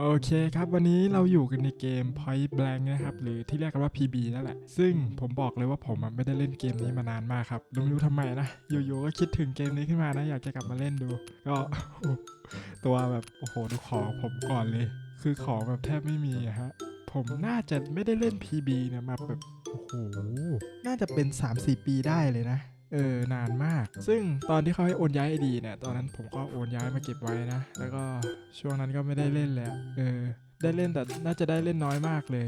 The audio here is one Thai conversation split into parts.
โอเคครับ วันนี้เราอยู่กันในเกม Point Blank นะครับ หรือที่เรียกกันว่า PB นั่นแหละ ซึ่งผมบอกเลยว่าผมไม่ได้เล่นเกมนี้มานานมากครับไม่รู้ทำไมนะ อยู่ๆก็คิดถึงเกมนี้ขึ้นมานะ อยากจะกลับมาเล่นดู ก็ตัวแบบโอ้โหดูของผมก่อนเลย คือของแบบแทบไม่มีอะฮะ ผมน่าจะไม่ได้เล่น PB เนี่ยมาแบบโอ้โห น่าจะเป็น 3-4 ปีได้เลยนะ เออนานมาก ซึ่งตอนที่เขาให้โอนย้ายไอดีเนี่ยตอนนั้นผมก็โอนย้ายมาเก็บไว้นะ แล้วก็ช่วงนั้นก็ไม่ได้เล่นแล้วเออได้เล่นแต่น่าจะได้เล่นน้อยมากเลย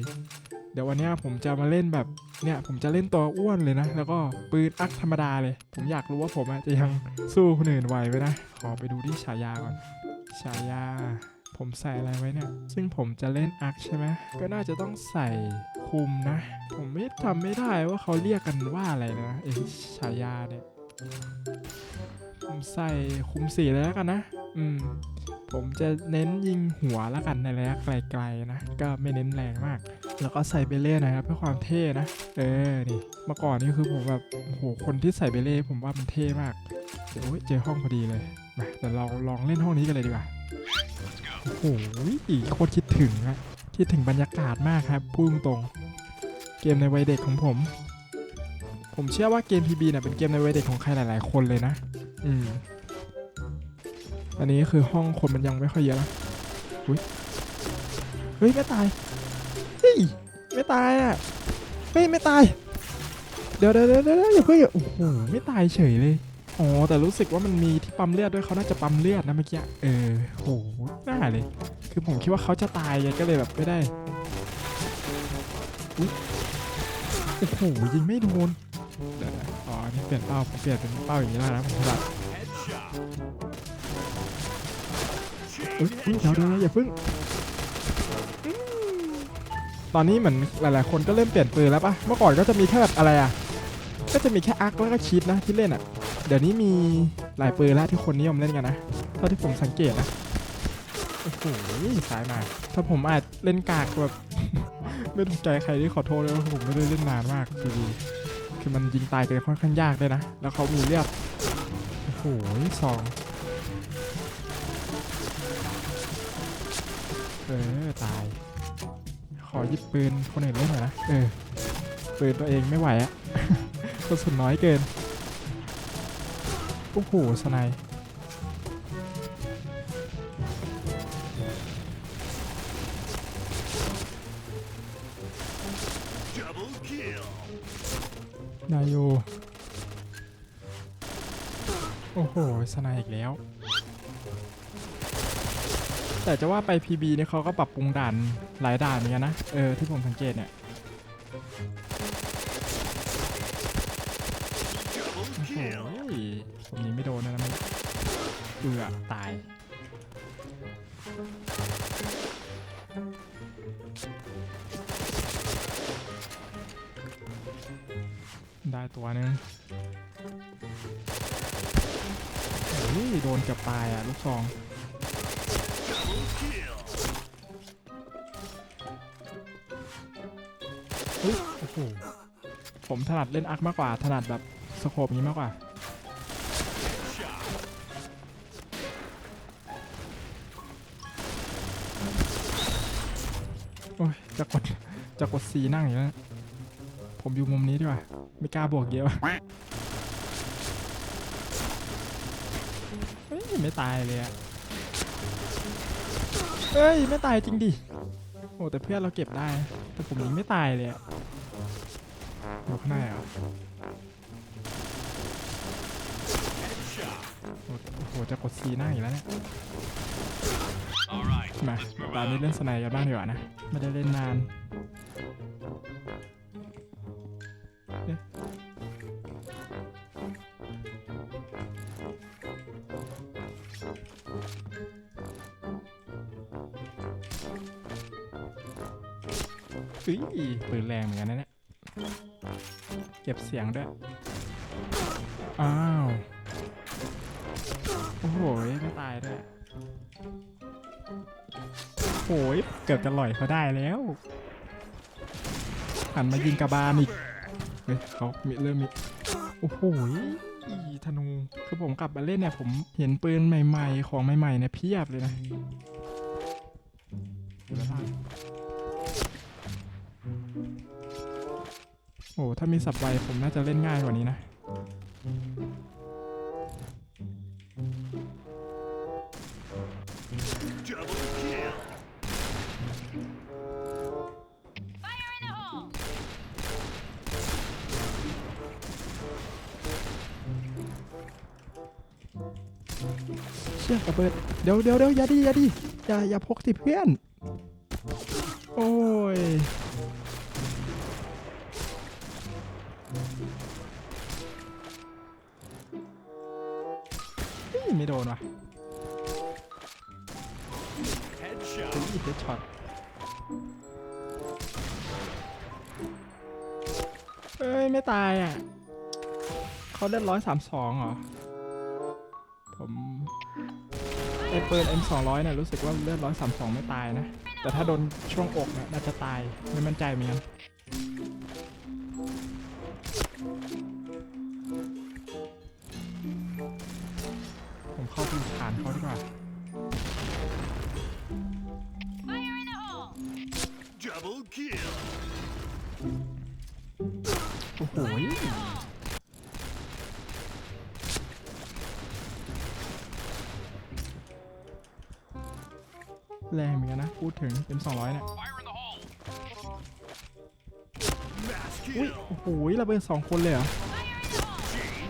เดี๋ยววันนี้ผมจะมาเล่นแบบเนี่ยผมจะเล่นตัวอ้วนเลยนะ แล้วก็ปืนอักธรรมดาเลย ผมอยากรู้ว่าผมจะยังสู้คนอื่นไหวไหมนะ ขอไปดูที่ฉายาก่อนฉายา ผมใส่อะไรไว้เนี่ย ซึ่งผมจะเล่นอักใช่ไหมก็น่าจะต้องใส่คุมนะ ผมไม่จำไม่ได้ว่าเขาเรียกกันว่าอะไรนะไอฉายาเนี่ย ผมใส่คุมสีเลยแล้วกันนะ อืม ผมจะเน้นยิงหัวแล้วกันในระยะไกลๆนะ ก็ไม่เน้นแรงมาก แล้วก็ใส่เบเล่นะครับเพื่อความเท่นะ เออ นี่เมื่อก่อนนี่คือผมแบบโหคนที่ใส่เบเล่ผมว่ามันเท่มาก เดี๋ยวเจอห้องพอดีเลยมาเดี๋ยวเราลองเล่นห้องนี้กันเลยดีกว่า โอ้โหโคตรคิดถึงอะคิดถึงบรรยากาศมากครับพูดตรงเกมในวัยเด็กของผม ผมเชื่อว่าเกม PB เนี่ยเป็นเกมในวัยเด็กของใครหลาย ๆ คนเลยนะ อืม อันนี้คือห้องคนมันยังไม่ค่อยเยอะนะอุ้ยเฮ้ยไม่ตายเฮ้ยไม่ตายอะเฮ้ยไม่ตาย เดี๋ยวเดี๋ยวเดี๋ยวเดี๋ยวอย่าเพิ่งอย่าโอ้โหไม่ตายเฉยเลย อ๋อแต่รู้สึกว่ามันมีที่ปั๊มเลือดด้วยเขาน่าจะปั๊มเลือดนะเมื่อกี้เออโหน่าเลย คือผมคิดว่าเขาจะตายไงก็เลยแบบไม่ได้อุ๊ยโอ้โหยิงไม่โดนเดี๋ยวอ๋อนี่เปลี่ยนเป้าผมเปลี่ยนเป็นเป้าอย่างนี้แล้วนะผมถนัดอุ๊ยเดี๋ยวเดี๋ยวอย่าเพิ่งตอนนี้เหมือนหลายๆ คนก็เริ่มเปลี่ยนปืนแล้วปะเมื่อก่อนก็จะมีแค่แบบอะไรอะ ก็จะมีแค่อาร์คแล้วก็ชีตนะที่เล่นอะ เดี๋ยวนี้มีหลายปืนแล้วที่คนนิยมเล่นกันนะ เท่าที่ผมสังเกตนะ โอ้โหสายมา ถ้าผมอาจเล่นกากแบบ ไม่ถูกใจใครที่ขอโทษเลยว่าผมไม่ได้เล่นนานมากคือคือมันยิงตายกันค่อนข้างยากเลยนะ แล้วเขามีเลือดโอ้โหสองเออ ตาย ขอหยิบปืนคนอื่นเล่นหน่อยนะ เออ ปืนตัวเองไม่ไหวอะกระสุนน้อยเกิน โอ้โหสไนนายโยโอ้โหสนายอีกแล้ว แต่จะว่าไป PB เนี่ยเขาก็ปรับปรุงด่านหลายด่านเหมือนกันนะ เออ ที่ผมสังเกตเนี่ย โอ้โหผมยิงไม่โดนนะมันเอือตาย ได้ตัวหนึงโอ้ยโดนเกับตายอะ ลูกซองเฮ้ยโอ้โหผมถนัดเล่นอาร์คมากกว่าถนัดแบบ สโคปนี้มากกว่า โอ้ย จะกด จะกดซีนั่งอยู่แล้วผมอยู่มุมนี้ดีกว่า ไม่กล้าบวกเยอะเฮ้ย ไม่ตายเลยอะเฮ้ย ไม่ตายจริงดิ โอ้แต่เพื่อนเราเก็บได้ แต่ผมยิงไม่ตายเลยอะ อยู่ข้างในเหรอโอ้โอ้โห จะกดซีหน้าอีกแล้วเนี่ย มาตอนนี้เล่นสไนด์กันบ้างดีกว่านะ ไม่ได้เล่นนานเอ๊ะอุ้ยปืนแรงเหมือนกันนะเนี่ย เก็บเสียงด้วย อ้าว โอ้โหไม่ตายด้วย โอ้ยเกือบจะลอยเขาได้แล้วหันมายิงกระบาลอีก เฮ้ยเขามีเริ่มมี โอ้โหอีธนู คือผมกลับมาเล่นเนี่ย ผมเห็นปืนใหม่ ๆ ของใหม่ ๆ เนี่ยเพียบเลยนะ อยู่ด้านล่างโอ้ถ้ามีสับไวผมน่าจะเล่นง่ายกว่านี้นะ เชี่ยระเบิด เดี๋ยวเดี๋ยวเดี๋ยวอย่าดีอย่าดีอย่าอย่าพกสิเพื่อน โอ้ย ไม่โดนว่ะเฮ้ยเดช็อตเอ้ย ไม่ตายอะเขาเล่นร้อยสามสองเหรอ ผมไอปืน M200 เนี่ยรู้สึกว่าเลือด132ไม่ตายนะ แต่ถ้าโดนช่วงอกเนี่ยน่าจะตาย ไม่มั่นใจเหมือนกัน เขาดีกว่า Double kill. โอ้โหแรงเหมือนกันนะ พูดถึง M200 เนี่ย Mass อุ้ย kill. โอ้โหระเบิดสองคนเลยเหรอ Chain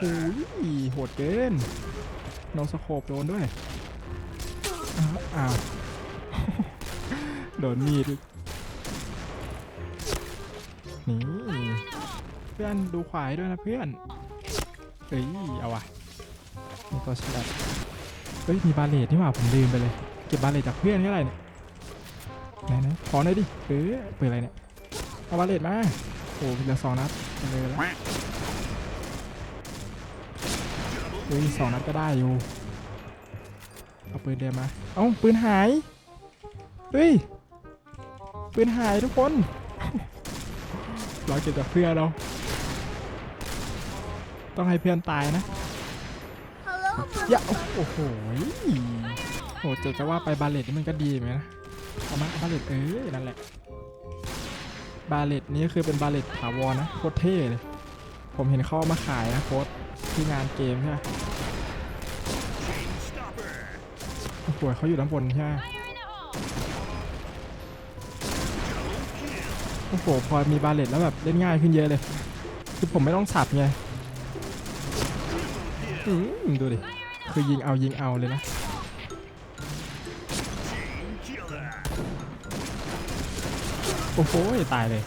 โอ้ killer. ยโหดเกิน โนสโคปโดนด้วย อ้าว โดนมีด นี่ เพื่อนดูขวายด้วยนะเพื่อนเอ้ย เอาว่ะมีตัวฉลับเฮ้ย มีบาเลตนี่หว่า ผมลืมไปเลย เก็บบาเลตจากเพื่อนนี่อะไรเนี่ย ไหนไหนขอหน่อยดิเออเปิดอะไรเนี่ย เอาบาเลตมา โอ้เหลือสองนัดเลยแล้ว เฮ้ยสองนัดก็ได้อยู่ เอาปืนเดิมมา เอ้าปืนหาย เฮ้ย ปืนหายทุกคนเราเก็บจากเพื่อนเรา ต้องให้เพื่อนตายนะอย่าโอ้โหโหเจจะว่าไปบาเลตนี่มันก็ดีเหมือนกันนะเอามาบาเลตเออนั่นแหละ บาเลตนี่ก็คือเป็นบาเลตถาวรนะโคตรเท่เลย ผมเห็นเขาเอามาขายนะโค้ดที่งานเกมใช่ไหมโอ้โหเขาอยู่ด้านบนใช่ไหมโอ้โห พอมีบาเลตแล้วแบบเล่นง่ายขึ้นเยอะเลย คือผมไม่ต้องสับไงดูดิ คือยิงเอายิงเอาเลยนะ โอ้โหตายเลย